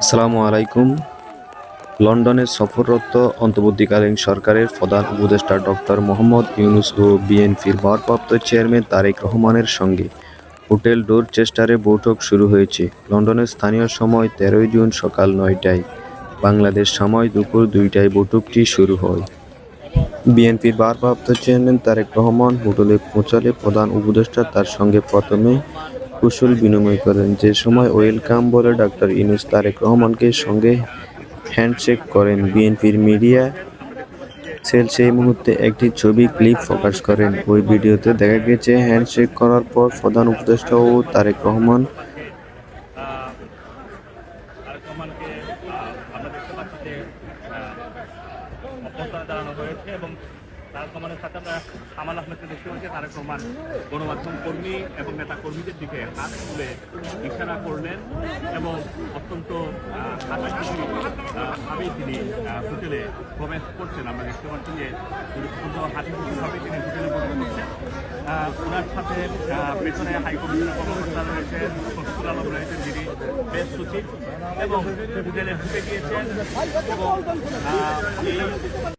আসসালামু আলাইকুম। লন্ডনে সফররত অন্তর্বর্তীকালীন সরকারের প্রধান উপদেষ্টা ডক্টর মোহাম্মদ ইউনুস ও বিএনপির ভারপ্রাপ্ত চেয়ারম্যান তারেক রহমানের সঙ্গে হোটেল ডোরচেস্টারে বৈঠক শুরু হয়েছে। লন্ডনের স্থানীয় সময় তেরোই জুন সকাল নয়টায় বাংলাদেশ সময় দুপুর দুইটায় বৈঠকটি শুরু হয়। বিএনপির ভারপ্রাপ্ত চেয়ারম্যান তারেক রহমান হোটেলে পৌঁছালে প্রধান উপদেষ্টা তার সঙ্গে প্রথমে কুশল বিনিময় করেন। যে সময় ওয়েলকাম বলে ডাক্তার ইনুস তারেক রহমানকে সঙ্গে হ্যান্ডশেক করেন। বিএনপির মিডিয়া সেল সেই মুহূর্তে একটি ছবি ক্লিপ প্রকাশ করেন। ওই ভিডিওতে দেখা গেছে, হ্যান্ডশেক করার পর প্রধান উপদেষ্টা ও তারেক রহমান কামাল আহমেদকে দেখতে পাচ্ছি তারেক রহমান গণমাধ্যম কর্মী এবং নেতা কর্মীদের দিকে হাত তুলে ইশারা করলেন এবং অত্যন্ত ভাবেই তিনি হোটেলে প্রবেশ করছেন। আমরা দেখতে পাচ্ছি যে অত্যন্ত হাসি খুশিভাবে তিনি হোটেলে প্রবেশ করছেন। ওনার সাথে পেছনে হাইকমিশনের কর্মকর্তা রয়েছেন, শফিকুল আলম রয়েছেন, যিনি প্রেস সচিব এবং হোটেলে ঢুকে গিয়েছেন এবং